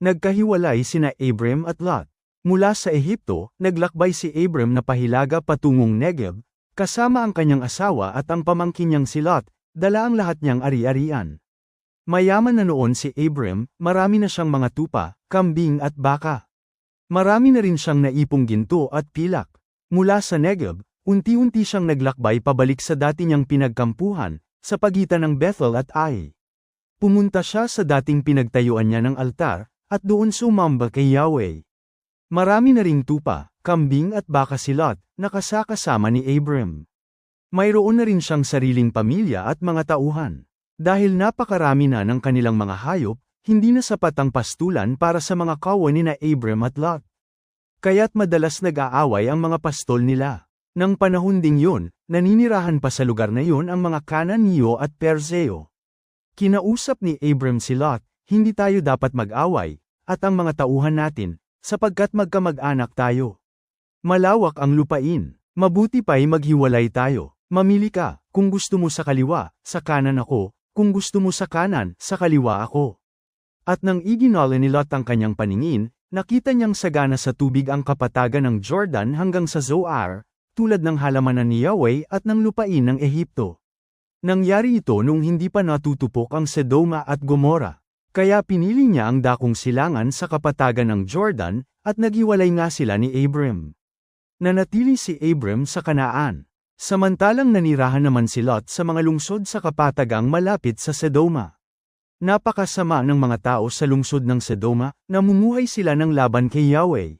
Nagkahiwalay sina Abram at Lot. Mula sa Ehipto, naglakbay si Abram na pahilaga patungong Negev, kasama ang kanyang asawa at ang pamangkin niyang si Lot, dala ang lahat niyang ari-arian. Mayaman na noon si Abram, marami na siyang mga tupa, kambing at baka. Marami na rin siyang naipong ginto at pilak. Mula sa Negev, unti-unti siyang naglakbay pabalik sa dati niyang pinagkampuhan, sa pagitan ng Bethel at Ai. Pumunta siya sa dating pinagtayuan niya ng altar, at doon sumamba kay Yahweh. Marami na ring tupa, kambing at baka si Lot, nakasakasama ni Abram. Mayroon na rin siyang sariling pamilya at mga tauhan. Dahil napakarami na ng kanilang mga hayop, hindi na sapat ang pastulan para sa mga kawan ni na Abram at Lot. Kaya't madalas nag-aaway ang mga pastol nila. Nang panahon ding yun, naninirahan pa sa lugar na yun ang mga Kananiyo at Perseo. Kinausap ni Abram si Lot, hindi tayo dapat mag-away, at ang mga tauhan natin, sapagkat magkamag-anak tayo. Malawak ang lupain, mabuti pa'y maghiwalay tayo, mamili ka, kung gusto mo sa kaliwa, sa kanan ako, kung gusto mo sa kanan, sa kaliwa ako. At nang iginala ni Lot ang kanyang paningin, nakita niyang sagana sa tubig ang kapatagan ng Jordan hanggang sa Zoar, tulad ng halamanan ni Yahweh at ng lupain ng Ehipto. Nangyari ito nung hindi pa natutupok ang Sedoma at Gomora. Kaya pinili niya ang dakong silangan sa kapatagan ng Jordan, at nagiwalay nga sila ni Abram. Nanatili si Abram sa Kanaan. Samantalang nanirahan naman si Lot sa mga lungsod sa kapatagang malapit sa Sedoma. Napakasama ng mga tao sa lungsod ng Sedoma, namumuhay sila ng laban kay Yahweh.